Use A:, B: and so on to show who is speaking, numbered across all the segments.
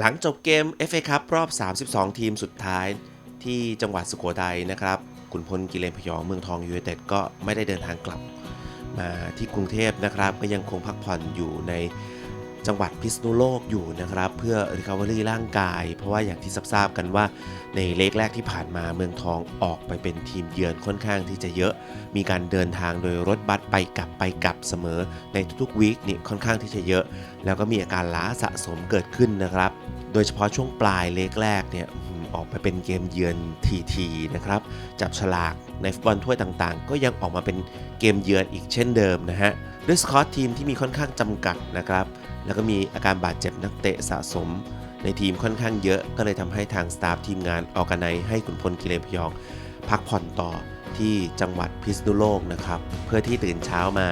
A: หลังจบเกม FA คัพรอบ 32 ทีมสุดท้ายที่จังหวัดสุโขทัยนะครับขุนพลกิเลนพยองเมืองทองยูเนเต็ดก็ไม่ได้เดินทางกลับมาที่กรุงเทพนะครับ ก็ยังคงพักผ่อนอยู่ใน จังหวัดพิษณุโลกอยู่นะครับ เพื่อ Recovery ร่างกาย เพราะว่าอย่างที่ทราบกันว่าในเลกแรกที่ผ่านมาเมืองทองออกไปเป็นทีมเยือนค่อนข้างที่จะเยอะ มีการเดินทางโดยรถบัสไปกลับไปกลับเสมอในทุกๆวีคนี่ค่อนข้างที่จะเยอะ แล้วก็มีอาการล้าสะสมเกิดขึ้นนะครับ โดยเฉพาะช่วงปลายเลกแรกเนี่ยออกไปเป็นเกมเยือนทีๆนะครับ จับฉลากในฟุตบอลถ้วยต่างๆ ก็ยังออกมาเป็นเกมเยือนอีกเช่นเดิมนะฮะ ด้วยสกอตทีมที่มีค่อนข้างจำกัดนะครับ แล้วก็มีอาการบาดเจ็บนักเตะสะสม ในทีมค่อนข้างเยอะ ก็เลยทำให้ทางสตาฟทีมงานออกกันไนให้ขุนพลกิเลพยอง พักผ่อนต่อที่จังหวัดพิษณุโลกนะครับ เพื่อที่ตื่นเช้ามา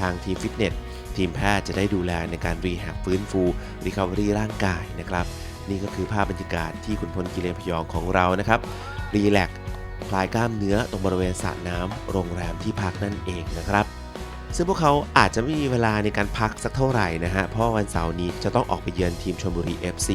A: ทางทีมฟิตเนสทีมแพทย์จะได้ดูแลในการรีแฮบฟื้นฟูรีคา v อรี่ร่างกายนะครับ นี่ก็คือภาพบรรยากาศที่ขุนพลกิเลพยองของเรานะครับรีแลกคลายกล้ามเนื้อตรงบริเวณสระน้ำโรงแรมที่พักนั่นเองนะครับ ซึ่งพวกเขาอาจจะไม่มีเวลาในการพักสักเท่าไหร่นะฮะ เพราะวันเสาร์นี้จะต้องออกไปเยือนทีมชลบุรี FC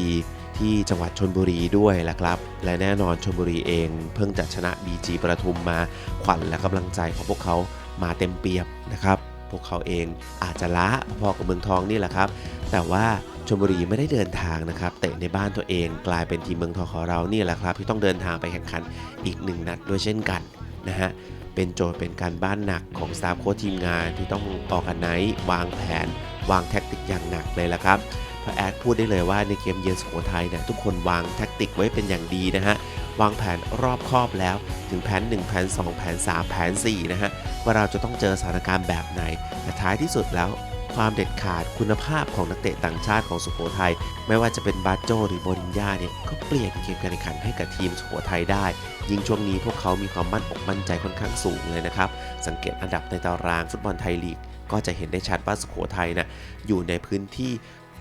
A: ที่จังหวัดชนบุรีด้วยแหละครับ และแน่นอนชนบุรีเองเพิ่งจะชนะ BG ประทุมมาขวัญและกำลังใจของพวกเขามาเต็มเปียบนะครับ พวกเขาเองอาจจะล้าพอกับเมืองทองนี่แหละครับ แต่ว่าชลบุรีไม่ได้เดินทางนะครับเตะในบ้านตัวเองกลายเป็นทีมเมืองทองของเรานี่แหละครับ ที่ต้องเดินทางไปแข่งขันอีกหนึ่งนัดด้วยเช่นกันนะฮะ เป็นโจทย์เป็นการบ้านหนักของสตาฟโค้ชทีมงานที่ต้องออกกันไนวางแผน วางแท็กติกอย่างหนักเลยละครับพระแอดพูดได้เลยว่าในเกมเยือนสุโขทัยเนี่ยทุกคนวางแท็กติกไว้เป็นอย่างดีนะฮะวางแผนรอบคอบแล้วถึงแผน 1 แผน 2 แผน 3 แผน 4 นะฮะว่าเราจะต้องเจอสถานการณ์แบบไหนแต่ท้ายที่สุดแล้ว ความเด็ดขาดคุณภาพของนักเตะต่างชาติของสุโขทัยไม่ว่าจะเป็นบาโจหรือโบรินญาเนี่ยก็เปลี่ยนเกมการแข่งขันให้กับทีมสุโขทัยได้ ยิ่งช่วงนี้พวกเขามีความมั่นอกมั่นใจค่อนข้างสูงเลยนะครับ สังเกตอันดับในตารางฟุตบอลไทยลีก ก็จะเห็นได้ชัดว่าสุโขทัยนะอยู่ในพื้นที่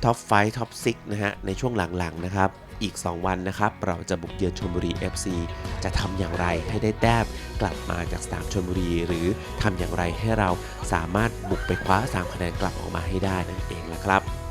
A: ท็อปไฟท็อปซิกนะฮะในช่วงหลังๆนะครับ อีก 2 วันนะครับ เราจะบุกเยือนชลบุรี FC จะทำอย่างไรให้ได้แต้มกลับมาจากสนามชลบุรี หรือทำอย่างไรให้เราสามารถบุกไปคว้า 3 คะแนนกลับออกมาให้ได้นั่นเองละครับ